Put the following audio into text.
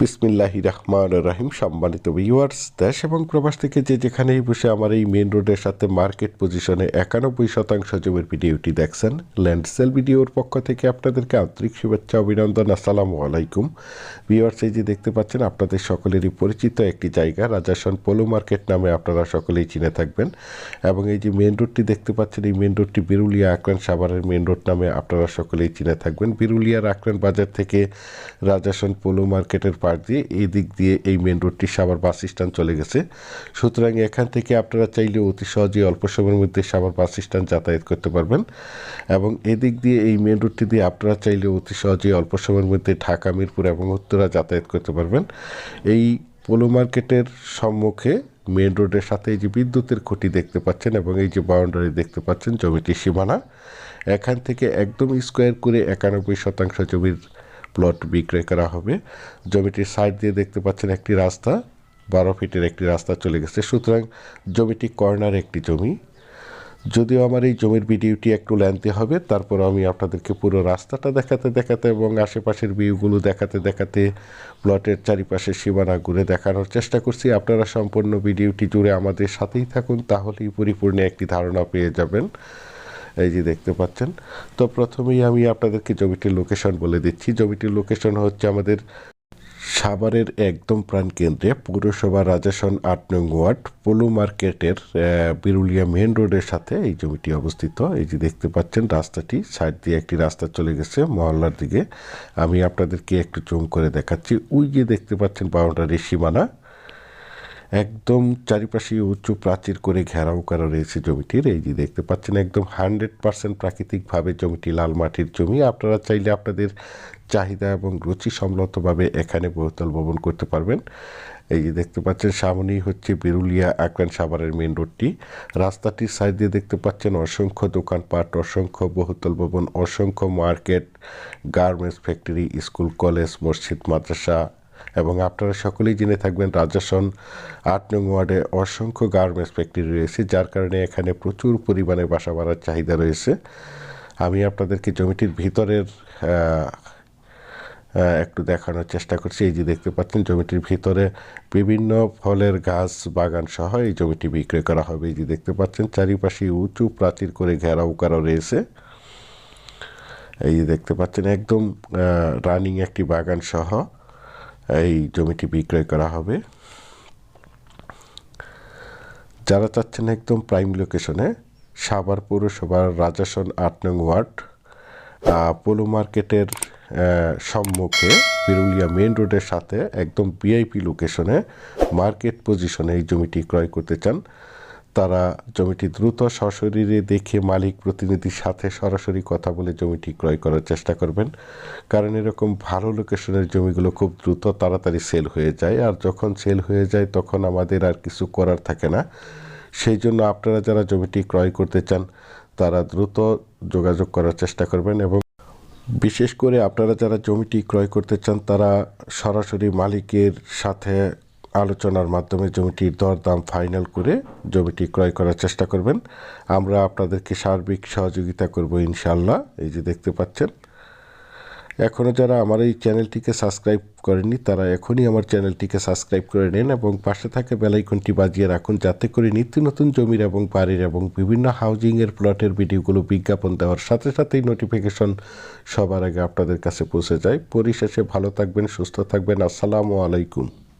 বিসমিল্লাহি রহমান রাহিম, সম্মানিত ভিউয়ার্স দেশ এবং প্রবাস থেকে যে যেখানেই বসে আমার এই মেন রোডের সাথে মার্কেট পজিশনে একানব্বই শতাংশ জমির ভিডিওটি দেখছেন ল্যান্ড সেল ভিডিওর পক্ষ থেকে আপনাদেরকে আন্তরিক শুভেচ্ছা, অভিনন্দন, আসসালামু আলাইকুম। ভিউয়ার্স এই যে দেখতে পাচ্ছেন, আপনাদের সকলেরই পরিচিত একটি জায়গা, রাজাসন পোলো মার্কেট নামে আপনারা সকলেই চিনে থাকবেন। এবং এই যে মেন রোডটি দেখতে পাচ্ছেন, এই মেন রোডটি বিরুলিয়া আকরান সাভারের মেন রোড নামে আপনারা সকলেই চিনে থাকবেন। বিরুলিয়ার আকরান বাজার থেকে রাজাসন পোলো মার্কেটের পার দিয়ে এই দিক দিয়ে এই মেন রোডটি সাভার বাস স্ট্যান্ড চলে গেছে। সুতরাং এখান থেকে আপনারা চাইলে অতি সহজেই অল্প সময়ের মধ্যে সাভার বাস স্ট্যান্ড যাতায়াত করতে পারবেন। এবং এদিক দিয়ে এই মেন রোডটি দিয়ে আপনারা চাইলে অতি সহজেই অল্প সময়ের মধ্যে ঢাকা, মিরপুর এবং উত্তরা যাতায়াত করতে পারবেন। এই পোলো মার্কেটের সম্মুখে মেন রোডের সাথে এই যে বিদ্যুতের খুঁটি দেখতে পাচ্ছেন এবং এই যে বাউন্ডারি দেখতে পাচ্ছেন জমিটির সীমানা। এখান থেকে একদম স্কোয়ার করে একানব্বই শতাংশ জমির প্লট বিক্রয় করা হবে। জমিটির সাইড দিয়ে দেখতে পাচ্ছেন একটি রাস্তা, বারো ফিটের একটি রাস্তা চলে গেছে। সুতরাং জমিটি কর্নার একটি জমি। যদিও আমার এই জমির ভিডিওটি একটু লেন্থি হবে, তারপর আমি আপনাদেরকে পুরো রাস্তাটা দেখাতে দেখাতে এবং আশেপাশের ভিউগুলো দেখাতে দেখাতে প্লটের চারিপাশের সীমানা ঘুরে দেখানোর চেষ্টা করছি। আপনারা সম্পূর্ণ ভিডিওটি জুড়ে আমাদের সাথেই থাকুন, তাহলেই পরিপূর্ণ একটি ধারণা পেয়ে যাবেন। এই যে দেখতে পাচ্ছেন। তো প্রথমেই আমি আপনাদেরকে জমিটির লোকেশন বলে দিচ্ছি। জমিটির লোকেশন হচ্ছে আমাদের সাভারের একদম প্রাণকেন্দ্রে পৌরসভা রাজাসন আট নং ওয়ার্ড, পোলো মার্কেটের বিরুলিয়া মেন রোডের সাথে এই জমিটি অবস্থিত। এই যে দেখতে পাচ্ছেন, রাস্তাটি সাইড দিয়ে একটি রাস্তা চলে গেছে মহল্লার দিকে। আমি আপনাদেরকে একটু জুম করে দেখাচ্ছি। ওই যে দেখতে পাচ্ছেন বাউন্ডারির সীমানা। একদম চারিপাশে উঁচু প্রাচীর করে ঘেরাও করা রয়েছে জমিটির। এই যে দেখতে পাচ্ছেন, একদম হান্ড্রেড পার্সেন্ট প্রাকৃতিকভাবে জমিটি লাল মাটির জমি। আপনারা চাইলে আপনাদের চাহিদা এবং রুচি সম্মতভাবে এখানে বহুতল ভবন করতে পারবেন। এই যে দেখতে পাচ্ছেন, সামনেই হচ্ছে বিরুলিয়া আকরান সাভারের মেন রোডটি। রাস্তাটির সাইড দিয়ে দেখতে পাচ্ছেন, অসংখ্য দোকানপাট, অসংখ্য বহুতল ভবন, অসংখ্য market, garments factory, school, college, মসজিদ, মাদ্রাসা এবং আপনারা সকলেই জেনে থাকবেন রাজাসন আট নং ওয়ার্ডে অসংখ্য গার্মেন্টস ফ্যাক্টরি রয়েছে, যার কারণে এখানে প্রচুর পরিমাণে বাসা বাড়ার চাহিদা রয়েছে। আমি আপনাদেরকে জমিটির ভিতরের একটু দেখানোর চেষ্টা করছি। এই যে দেখতে পাচ্ছেন, জমিটির ভিতরে বিভিন্ন ফলের গাছ, বাগান সহ এই জমিটি বিক্রয় করা হবে। এই যে দেখতে পাচ্ছেন, চারিপাশে উঁচু প্রাচীর করে ঘেরাও করা রয়েছে। এই যে দেখতে পাচ্ছেন, একদম রানিং একটি বাগান সহ। এই জমিটি বিক্রয় করা হবে। যারা চাচ্ছেন একদম প্রাইম লোকেশনে সাভার পৌরসভার রাজাসন আট নং ওয়ার্ড পোলো মার্কেটের সম্মুখে পিরুলিয়া মেন রোডের সাথে একদম ভিআইপি লোকেশনে মার্কেট পজিশনে এই জমিটি ক্রয় করতে চান। তারা জমিটি দ্রুত সশরীরে দেখে মালিক প্রতিনিধির সাথে সরাসরি কথা বলে জমিটি ক্রয় করার চেষ্টা করবেন। কারণ এরকম ভালো লোকেশনের জমিগুলো খুব দ্রুত তাড়াতাড়ি সেল হয়ে যায়। আর যখন সেল হয়ে যায়, তখন আমাদের আর কিছু করার থাকে না। সেই জন্য আপনারা যারা জমিটি ক্রয় করতে চান, তারা দ্রুত যোগাযোগ করার চেষ্টা করবেন এবং বিশেষ করে আপনারা যারা জমিটি ক্রয় করতে চান, তারা সরাসরি মালিকের সাথে আলোচনার মাধ্যমে জমিটির দরদাম ফাইনাল করে জমিটি ক্রয় করার চেষ্টা করবেন। আমরা আপনাদেরকে সার্বিক সহযোগিতা করব ইনশাল্লাহ এই যে দেখতে পাচ্ছেন। এখনও যারা আমার এই চ্যানেলটিকে সাবস্ক্রাইব করেননি, তারা এখনই আমার চ্যানেলটিকে সাবস্ক্রাইব করে নিন এবং পাশে থাকা বেলাইকনটি বাজিয়ে রাখুন যাতে করে নিত্য নতুন জমির এবং বাড়ির এবং বিভিন্ন হাউজিংয়ের প্লটের ভিডিওগুলো বিজ্ঞাপন দেওয়ার সাথে সাথেই নোটিফিকেশন সবার আগে আপনাদের কাছে পৌঁছে যায়। পরিশেষে ভালো থাকবেন, সুস্থ থাকবেন। আসসালামু আলাইকুম।